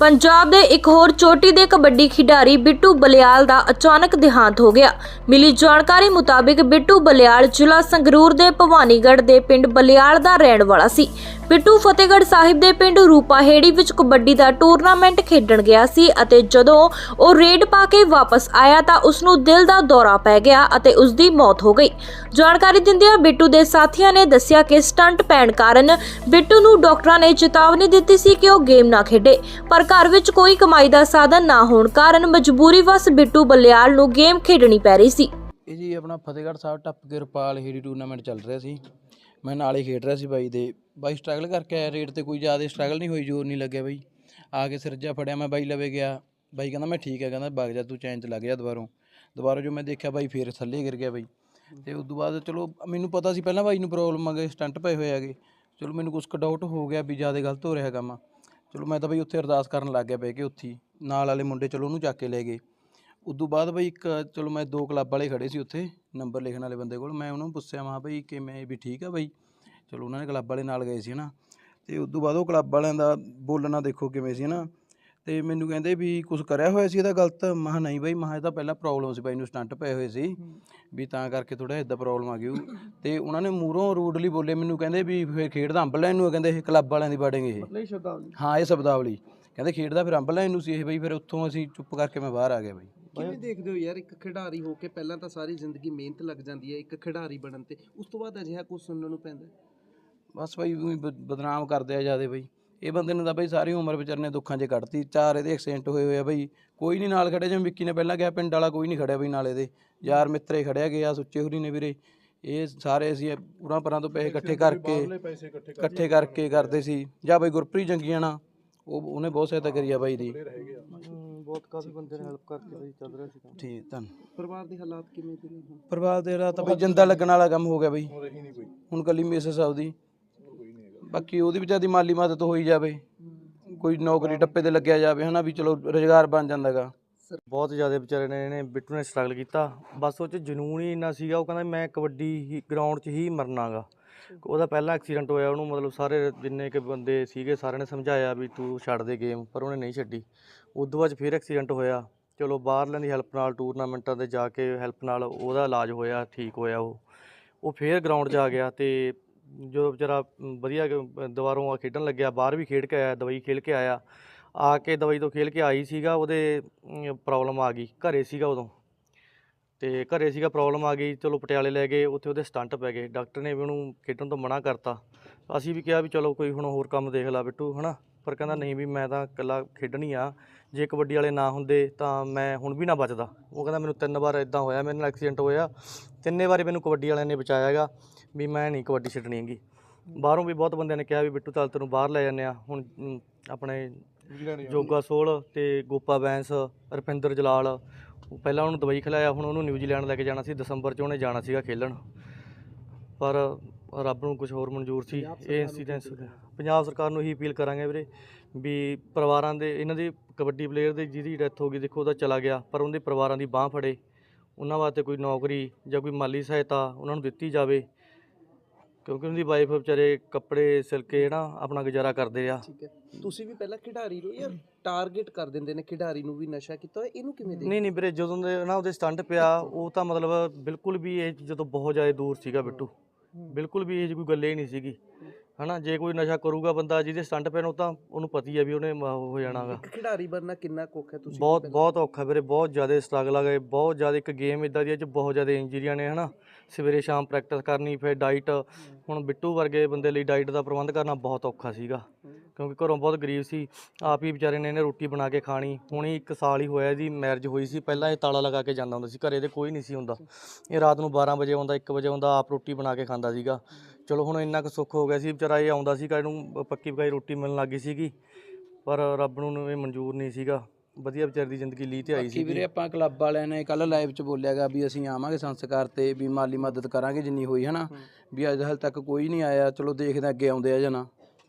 ਪੰਜਾਬ ਦੇ ਇੱਕ ਹੋਰ ਚੋਟੀ ਦੇ ਕਬੱਡੀ ਖਿਡਾਰੀ ਬਿੱਟੂ ਬਲਿਆਲ ਦਾ ਅਚਾਨਕ ਦੇਹਾਂਤ ਹੋ ਗਿਆ। ਮਿਲੀ ਜਾਣਕਾਰੀ ਮੁਤਾਬਿਕ ਬਿੱਟੂ ਬਲਿਆਲ ਜ਼ਿਲ੍ਹਾ ਸੰਗਰੂਰ ਦੇ ਭਵਾਨੀਗੜ੍ਹ ਦੇ ਪਿੰਡ ਬਲਿਆਲ ਦਾ ਰਹਿਣ ਵਾਲਾ ਸੀ। ਬਿੱਟੂ ਫਤਿਹਗੜ੍ਹ ਸਾਹਿਬ ਦੇ ਪਿੰਡ ਰੂਪਾਹੇੜੀ ਵਿੱਚ ਕਬੱਡੀ ਦਾ ਟੂਰਨਾਮੈਂਟ ਖੇਡਣ ਗਿਆ ਸੀ ਅਤੇ ਜਦੋਂ ਉਹ ਰੇਡ ਪਾ ਕੇ ਵਾਪਸ ਆਇਆ ਤਾਂ ਉਸ ਨੂੰ ਦਿਲ ਦਾ ਦੌਰਾ ਪੈ ਗਿਆ ਅਤੇ ਉਸ ਦੀ ਮੌਤ ਹੋ ਗਈ। ਜਾਣਕਾਰੀ ਦਿੰਦਿਆਂ ਬਿੱਟੂ ਦੇ ਸਾਥੀਆਂ ਨੇ ਦੱਸਿਆ ਕਿ ਸਟੰਟ ਪੈਣ ਕਾਰਨ ਬਿੱਟੂ ਨੂੰ ਡਾਕਟਰਾਂ ਨੇ ਚੇਤਾਵਨੀ ਦਿੱਤੀ ਸੀ ਕਿ ਉਹ ਗੇਮ ਨਾ ਖੇਡੇ, ਪਰ ਘਰ ਵਿੱਚ ਕੋਈ ਕਮਾਈ ਦਾ ਸਾਧਨ ਨਾ ਹੋਣ ਕਾਰਨ ਮਜਬੂਰੀ ਵਸ ਬਿੱਟੂ ਬੱਲਿਆਲ ਨੂੰ ਗੇਮ ਖੇਡਣੀ ਪੈ ਰਹੀ ਸੀ। ਇਹ ਜੀ ਆਪਣਾ ਫਤਿਹਗੜ੍ਹ ਸਾਹਿਬ ਟੱਪ ਕੇ ਰੁਪਾਲ ਹੇੜੀ ਟੂਰਨਾਮੈਂਟ ਚੱਲ ਰਿਹਾ ਸੀ। ਮੈਂ ਨਾਲ ਹੀ ਖੇਡ ਰਿਹਾ ਸੀ ਬਾਈ ਦੇ। ਬਾਈ ਸਟਰਗਲ ਕਰਕੇ ਆਇਆ ਰੇਡ ਤੇ ਕੋਈ ਜ਼ਿਆਦਾ ਸਟਰਗਲ ਨਹੀਂ ਹੋਈ, ਜੋਰ ਨਹੀਂ ਲੱਗਿਆ ਬਾਈ। ਆ ਕੇ ਸਿਰਜਾ ਫੜਿਆ ਮੈਂ ਬਾਈ ਲਵੇ ਗਿਆ। ਬਾਈ ਕਹਿੰਦਾ, ਮੈਂ ਠੀਕ ਹੈ ਕਹਿੰਦਾ ਵਗ ਜਾ, ਤੂੰ ਚੈਨ ਚ ਲੱਗ ਜਾ ਦੁਬਾਰੋਂ। ਦੁਬਾਰਾ ਜੋ ਮੈਂ ਦੇਖਿਆ ਬਾਈ, ਫੇਰ ਥੱਲੇ ਗਿਰ ਗਿਆ ਬਾਈ। ਤੇ ਉਸ ਤੋਂ ਬਾਅਦ ਚਲੋ, ਮੈਨੂੰ ਪਤਾ ਸੀ ਪਹਿਲਾਂ ਬਾਈ ਨੂੰ ਪ੍ਰੋਬਲਮ ਆ ਗਈ ਸਟੰਟ ਪਏ ਹੋਏ ਹੈਗੇ। ਚਲੋ ਮੈਨੂੰ ਕੁਛ ਕੁ ਡਾਊਟ ਹੋ ਗਿਆ ਵੀ ਜ਼ਿਆਦਾ ਗਲਤ ਹੋ ਰਿਹਾ ਕੰਮ। ਚਲੋ ਮੈਂ ਤਾਂ ਬਈ ਉੱਥੇ ਅਰਦਾਸ ਕਰਨ ਲੱਗ ਗਿਆ ਬਹਿ ਕੇ ਉੱਥੇ ਹੀ। ਨਾਲ ਵਾਲੇ ਮੁੰਡੇ ਚਲੋ ਉਹਨੂੰ ਚੱਕ ਕੇ ਲੈ ਗਏ। ਉਦੋਂ ਬਾਅਦ ਬਈ ਇੱਕ ਚਲੋ ਮੈਂ ਦੋ ਕਲੱਬ ਵਾਲੇ ਖੜੇ ਸੀ ਉੱਥੇ, ਨੰਬਰ ਲਿਖਣ ਵਾਲੇ ਬੰਦੇ ਕੋਲ। ਮੈਂ ਉਹਨਾਂ ਨੂੰ ਪੁੱਛਿਆ, ਮਾ ਬਈ ਕਿਵੇਂ, ਵੀ ਠੀਕ ਆ ਬਈ? ਚਲੋ ਉਹਨਾਂ ਨੇ ਕਲੱਬ ਵਾਲੇ ਨਾਲ ਗਏ ਸੀ ਹਨਾ। ਤੇ ਉਦੋਂ ਬਾਅਦ ਉਹ ਕਲੱਬ ਵਾਲਿਆਂ ਦਾ ਬੋਲਣਾ ਦੇਖੋ ਕਿਵੇਂ ਸੀ ਹਨਾ। ਤੇ ਮੈਨੂੰ ਕਹਿੰਦੇ ਵੀ ਕੁਝ ਕਰਿਆ ਹੋਇਆ ਸੀ ਇਹਦਾ ਗਲਤ। ਮਹਾ ਨਹੀਂ ਬਈ ਮਹਾ ਇਹ ਤਾਂ ਪਹਿਲਾਂ ਪ੍ਰੋਬਲਮ ਸੀ ਬਾਈ ਨੂੰ ਸਟੰਟ ਪਏ ਹੋਏ ਸੀ। ਵੀ ਤਾਂ ਕਰਕੇ ਥੋੜਾ ਇਦਾਂ ਪ੍ਰੋਬਲਮ ਆ ਗਈ ਉਹ। ਤੇ ਉਹਨਾਂ ਨੇ ਮੂਹਰੋਂ ਰੂਡਲੀ ਬੋਲੇ ਮੈਨੂੰ ਕਹਿੰਦੇ ਵੀ ਫੇਰ ਖੇਡਦਾ ਅੰਬ ਲੈਣ ਨੂੰ ਆ, ਕਹਿੰਦੇ ਇਹ ਕਲੱਬ ਵਾਲਿਆਂ ਦੀ ਬਾੜੇਂਗੇ ਇਹ। ਨਹੀਂ ਸ਼ਬਦਾਵਲੀ। ਹਾਂ ਇਹ ਸ਼ਬਦਾਵਲੀ। ਕਹਿੰਦੇ ਖੇਡਦਾ ਫਿਰ ਅੰਬ ਲੈਣ ਨੂੰ ਸੀ ਇਹ ਬਈ ਫਿਰ ਉੱਥੋਂ ਅਸੀਂ ਚੁੱਪ ਕਰਕੇ ਮੈਂ ਬਾਹਰ ਆ ਗਿਆ ਬਈ। ਕਿਵੇਂ ਦੇਖਦੇ ਹੋ ਯਾਰ ਇੱਕ ਖਿਡਾਰੀ ਹੋ ਕੇ ਪਹਿਲਾਂ ਤਾਂ ਸਾਰੀ ਜ਼ਿੰਦਗੀ ਮਿਹਨਤ ਲੱਗ ਜਾਂਦੀ ਹੈ ਇੱਕ ਖਿਡਾਰੀ ਬਣਨ ਤੇ। ਉਸ ਤੋਂ ਬਾਅਦ ਅਜਿਹਾ ਕੁਝ ਸੁਣਨ ਨੂੰ ਪੈਂਦਾ? ਹੈ। ਬਸ ਬਈ ਊਂ ਹੀ ਬ- ਬਦਨਾਮ ਕਰਦੇ ਆ ਜਿਆਦੇ ਬਈ। ਇਹ ਬੰਦੇ ਨੂੰ ਤਾਂ ਬਈ ਸਾਰੀ ਉਮਰ ਵਿਚਾਰੇ ਨੇ ਦੁੱਖਾਂ 'ਚ ਕੱਢਤੀ ਚਾਰ ਇਹਦੇ ਐਕਸੀਡੈਂਟ ਹੋਏ ਹੋਏ ਆ ਬਈ। ਕੋਈ ਨਹੀਂ ਨਾਲ ਖੜੇ ਜਿਵੇਂ ਵਿੱਕੀ ਨੇ ਪਹਿਲਾਂ ਕਿਹਾ ਪਿੰਡ ਵਾਲਾ ਕੋਈ ਨਹੀਂ ਖੜਿਆ ਬਈ ਨਾਲ ਇਹਦੇ। ਯਾਰ ਮਿੱਤਰੇ ਖੜਿਆ ਗਿਆ ਸੁੱਚੇ ਹੁਰੀ ਨੇ ਵੀਰੇ। ਇਹ ਸਾਰੇ ਅਸੀਂ ਉਰਾਂ ਪਰਾਂ ਤੋਂ ਪੈਸੇ ਇਕੱਠੇ ਕਰਕੇ ਇਕੱਠੇ ਕਰਕੇ ਕਰਦੇ ਸੀ। ਜਾਂ ਬਈ ਗੁਰਪ੍ਰੀਤ ਜੰਗੀਆਂ ਨਾਲ ਉਹ ਉਹਨੇ ਬਹੁਤ ਸਹਾਇਤਾ ਕਰੀ ਆ ਬਾਈ ਦੀ। ਬਹੁਤ ਕਾਫੀ ਬੰਦੇ ਨੇ ਹੈਲਪ ਕਰਕੇ ਬਈ ਚੱਲ ਰਿਹਾ ਸੀ ਕੰਮ ਠੀਕ ਧੰਨ। ਪਰਿਵਾਰ ਦੇ ਹਾਲਾਤ ਕਿਵੇਂ ਦੇ ਨੇ ਪਰਿਵਾਰ ਦੇ ਰਾਤ ਬਈ ਜਿੰਦਾ ਲੱਗਣ ਵਾਲਾ ਕੰਮ ਹੋ ਗਿਆ ਬਈ। ਹੁਣ ਕੱਲੀ ਮਿਸਿਸ ਆਉਦੀ ਬਾਕੀ ਉਹਦੀ ਵਿਚਾਰੀ ਮਾਲੀ ਮਦਦ ਹੋਈ ਜਾਵੇ ਕੋਈ ਨੌਕਰੀ ਟੱਪੇ ਤੇ ਲੱਗਿਆ ਜਾਵੇ ਹਨਾ ਵੀ ਚਲੋ ਰੋਜ਼ਗਾਰ ਬਣ ਜਾਂਦਾਗਾ ਬਹੁਤ ਜ਼ਿਆਦਾ ਵਿਚਾਰੇ ਨੇ ਇਹਨੇ ਬਿੱਟੂ ਨੇ ਸਟਰਗਲ ਕੀਤਾ। ਬਸ ਉਹ ਚ ਜਨੂਨ ਹੀ ਇੰਨਾ ਸੀਗਾ ਉਹ ਕਹਿੰਦਾ ਮੈਂ ਕਬੱਡੀ ਹੀ ਗਰਾਊਂਡ 'ਚ ਹੀ ਮਰਨਾਗਾ ਉਹਦਾ ਪਹਿਲਾ ਐਕਸੀਡੈਂਟ ਹੋਇਆ ਉਹਨੂੰ ਮਤਲਬ ਸਾਰੇ ਜਿੰਨੇ ਕਿ ਬੰਦੇ ਸੀਗੇ ਸਾਰਿਆਂ ਨੇ ਸਮਝਾਇਆ ਵੀ ਤੂੰ ਛੱਡ ਦੇ ਗੇਮ ਪਰ ਉਹਨੇ ਨਹੀਂ ਛੱਡੀ। ਉਦੋਂ ਬਾਅਦ 'ਚ ਫਿਰ ਐਕਸੀਡੈਂਟ ਹੋਇਆ। ਚਲੋ ਬਾਹਰਲਿਆਂ ਦੀ ਹੈਲਪ ਨਾਲ ਟੂਰਨਾਮੈਂਟਾਂ ਤੇ ਜਾ ਕੇ ਹੈਲਪ ਨਾਲ ਉਹਦਾ ਇਲਾਜ ਹੋਇਆ ਠੀਕ ਹੋਇਆ ਉਹ। ਉਹ ਫੇਰ ਗਰਾਊਂਡ 'ਚ ਆ ਗਿਆ ਤੇ ਜਦੋਂ ਵਿਚਾਰਾ ਵਧੀਆ ਕ- ਦੁਬਾਰੋਂ ਆ ਖੇਡਣ ਲੱਗਿਆ, ਬਾਹਰ ਵੀ ਖੇਡ ਕੇ ਆਇਆ, ਦਵਾਈ ਖੇਲ ਕੇ ਆਇਆ। ਆ ਕੇ ਦਵਾਈ ਤੋਂ ਖੇਲ ਕੇ ਆਈ ਸੀਗਾ, ਉਹਦੇ ਪ੍ਰੋਬਲਮ ਆ ਗਈ, ਘਰੇ ਸੀਗਾ ਉਦੋਂ। ਤੇ ਘਰੇ ਸੀਗਾ ਪ੍ਰੋਬਲਮ ਆ ਗਈ ਚਲੋ ਪਟਿਆਲੇ ਲੈ ਗਏ ਉੱਥੇ ਉਹਦੇ ਸਟੰਟ ਪੈ ਗਏ। ਡਾਕਟਰ ਨੇ ਵੀ ਉਹਨੂੰ ਖੇਡਣ ਤੋਂ ਮਨਾ ਕਰਤਾ। ਅਸੀਂ ਵੀ ਕਿਹਾ ਵੀ ਚਲੋ ਕੋਈ ਹੁਣ ਹੋਰ ਕੰਮ ਦੇਖ ਲਾ ਬਿੱਟੂ ਹਨਾ? ਪਰ ਕਹਿੰਦਾ ਨਹੀਂ ਵੀ ਮੈਂ ਤਾਂ ਇਕੱਲਾ ਖੇਡਣੀ ਆ। ਜੇ ਕਬੱਡੀ ਵਾਲੇ ਨਾ ਹੁੰਦੇ ਤਾਂ ਮੈਂ ਹੁਣ ਵੀ ਨਾ ਬਚਦਾ। ਉਹ ਕਹਿੰਦਾ ਮੈਨੂੰ ਤਿੰਨ ਵਾਰ ਇਦਾਂ ਹੋਇਆ ਮੇਰੇ ਨਾਲ ਐਕਸੀਡੈਂਟ ਹੋਇਆ। ਤਿੰਨੇ ਵਾਰੀ ਮੈਨੂੰ ਕਬੱਡੀ ਵਾਲਿਆਂ ਨੇ ਬਚਾਇਆ ਹੈਗਾ ਵੀ ਮੈਂ ਨਹੀਂ ਕਬੱਡੀ ਛੱਡਣੀ ਹੈਗੀ। ਬਾਹਰੋਂ ਵੀ ਬਹੁਤ ਬੰਦਿਆਂ ਨੇ ਕਿਹਾ ਵੀ ਬਿੱਟੂ ਚੱਲ ਤੈਨੂੰ ਬਾਹਰ ਲੈ ਜਾਂਦੇ ਆ। ਹੁਣ ਆਪਣੇ ਜੋਗਾ ਸੋਲ ਤੇ ਗੋਪਾ ਬੈਂਸ ਰੁਪਿੰਦਰ ਜਲਾਲ ਉਹ ਪਹਿਲਾਂ ਉਹਨੂੰ ਦਵਾਈ ਖਿਲਾਇਆ ਹੁਣ ਉਹਨੂੰ ਨਿਊਜ਼ੀਲੈਂਡ ਲੈ ਕੇ ਜਾਣਾ ਸੀ ਦਸੰਬਰ 'ਚ ਉਹਨੇ ਜਾਣਾ ਸੀਗਾ ਖੇਲਣ। ਪਰ ਰੱਬ ਨੂੰ ਕੁਝ ਹੋਰ ਮਨਜ਼ੂਰ ਸੀ ਇਹ ਇੰਸੀਡੈਂਸ ਪੰਜਾਬ ਸਰਕਾਰ ਨੂੰ ਇਹੀ ਅਪੀਲ ਕਰਾਂਗੇ ਵੀਰੇ ਵੀ ਪਰਿਵਾਰਾਂ ਦੇ ਇਹਨਾਂ ਦੀ ਕਬੱਡੀ ਪਲੇਅਰ ਦੀ ਜਿਹਦੀ ਡੈਥ ਹੋ ਗਈ ਦੇਖੋ ਉਹਦਾ ਚਲਾ ਗਿਆ ਪਰ ਉਹਦੇ ਪਰਿਵਾਰਾਂ ਦੀ ਬਾਹ ਫੜੇ। ਉਹਨਾਂ ਵਾਸਤੇ ਕੋਈ ਨੌਕਰੀ ਜਾਂ ਕੋਈ ਮਾਲੀ ਸਹਾਇਤਾ ਉਹਨਾਂ ਨੂੰ ਦਿੱਤੀ ਜਾਵੇ। ਕਿਉਂਕਿ ਉਹਦੀ ਵਾਈਫ ਵਿਚਾਰੇ ਕੱਪੜੇ ਸਿਲ ਕੇ ਨਾ ਆਪਣਾ ਗੁਜ਼ਾਰਾ ਕਰਦੇ ਆ। ਠੀਕ ਹੈ। ਤੁਸੀਂ ਵੀ ਪਹਿਲਾਂ ਖਿਡਾਰੀ ਰਹੋ ਯਾਰ ਟਾਰਗੇਟ ਕਰ ਦਿੰਦੇ ਨੇ ਖਿਡਾਰੀ ਨੂੰ ਵੀ ਨਸ਼ਾ ਕੀਤਾ ਹੋਇਆ ਇਹਨੂੰ ਕਿਵੇਂ ਦੇ ਨਹੀਂ ਨਹੀਂ ਵੀਰੇ ਜਦੋਂ ਦੇ ਨਾ ਉਹਦੇ ਸਟੰਟ ਪਿਆ ਉਹ ਤਾਂ ਮਤਲਬ ਬਿਲਕੁਲ ਵੀ ਇਹ ਜਦੋਂ ਬਹੁਤ ਜ਼ਿਆਦਾ ਦੂਰ ਸੀਗਾ ਬਿੱਟੂ। ਬਿਲਕੁਲ ਵੀ ਇਹ ਕੋਈ ਗੱਲ ਹੀ ਨਹੀਂ ਸੀਗੀ। ਹਨਾ ਜੇ ਕੋਈ ਨਸ਼ਾ ਕਰੂਗਾ ਬੰਦਾ ਜਿਹਦੇ ਸਟੰਟ ਪੈਣ ਉਹ ਤਾਂ ਉਹਨੂੰ ਪਤਾ ਹੀ ਆ ਵੀ ਉਹਨੇ ਹੋ ਜਾਣਾਗਾ ਖਿਡਾਰੀ ਬਣਨਾ ਕਿੰਨਾ ਕੁੱਖ ਹੈ ਤੁਸੀਂ ਬਹੁਤ ਬਹੁਤ ਔਖਾ ਵੀਰੇ ਬਹੁਤ ਜ਼ਿਆਦਾ ਸਟਰਗਲ ਆ ਗਏ ਬਹੁਤ ਜ਼ਿਆਦਾ ਇੱਕ ਗੇਮ ਇਦਾਂ ਦੀ ਹੈ ਚ ਬਹੁਤ ਜ਼ਿਆਦਾ ਇੰਜਰੀਆਂ ਨੇ ਹਨਾ। ਸਵੇਰੇ ਸ਼ਾਮ ਪ੍ਰੈਕਟਿਸ ਕਰਨੀ ਫਿਰ ਡਾਈਟ ਹੁਣ ਬਿੱਟੂ ਵਰਗੇ ਬੰਦੇ ਲਈ ਡਾਈਟ ਦਾ ਪ੍ਰਬੰਧ ਕਰਨਾ ਬਹੁਤ ਔਖਾ ਸੀਗਾ। ਕਿਉਂਕਿ ਘਰੋਂ ਬਹੁਤ ਗਰੀਬ ਸੀ। ਆਪ ਹੀ ਵਿਚਾਰੇ ਨੇ ਇਹਨੇ ਰੋਟੀ ਬਣਾ ਕੇ ਖਾਣੀ। ਹੁਣੀ ਇੱਕ ਸਾਲ ਹੀ ਹੋਇਆ ਇਹਦੀ ਮੈਰਿਜ ਹੋਈ ਸੀ। ਪਹਿਲਾਂ ਇਹ ਤਾਲਾ ਲਗਾ ਕੇ ਜਾਂਦਾ ਹੁੰਦਾ ਸੀ। ਘਰੇ ਤੇ ਕੋਈ ਨਹੀਂ ਸੀ ਹੁੰਦਾ। ਇਹ ਰਾਤ ਨੂੰ 12 ਵਜੇ ਆਉਂਦਾ 1 ਵਜੇ ਆਉਂਦਾ ਆਪ ਰੋਟੀ ਬਣਾ ਕੇ ਖਾਂਦਾ ਸੀਗਾ। ਚਲੋ ਹੁਣ ਇੰਨਾ ਕੁ ਸੁੱਖ ਹੋ ਗਿਆ ਸੀ। ਵਿਚਾਰਾ ਇਹ ਆਉਂਦਾ ਸੀਗਾ ਇਹਨੂੰ ਪੱਕੀ ਪਕਾਈ ਰੋਟੀ ਮਿਲਣ ਲੱਗੀ ਸੀਗੀ। ਪਰ ਰੱਬ ਨੂੰ ਇਹ ਮਨਜ਼ੂਰ ਨਹੀਂ ਸੀਗਾ। ਵਧੀਆ ਵਿਚਾਰੇ ਦੀ ਜ਼ਿੰਦਗੀ ਲੀ ਤੇ ਆਈ ਬਾਕੀ ਵੀਰੇ ਸੀ ਆਪਾਂ ਕਲੱਬ ਵਾਲਿਆਂ ਨੇ ਕੱਲ ਲਾਈਵ 'ਚ ਬੋਲਿਆਗਾ ਵੀ ਅਸੀਂ ਆਵਾਂਗੇ ਸੰਸਕਾਰ ਤੇ ਵੀ ਮਾਲੀ ਮਦਦ ਕਰਾਂਗੇ ਜਿੰਨੀ ਹੋਈ ਹਨਾ? ਵੀ ਅੱਜ ਹਾਲ ਤੱਕ ਕੋਈ ਨਹੀਂ ਆਇਆ ਚਲੋ ਦੇਖਦੇ ਅੱਗੇ ਆਉਂਦੇ ਆ ਜਾਂ ਨਾ।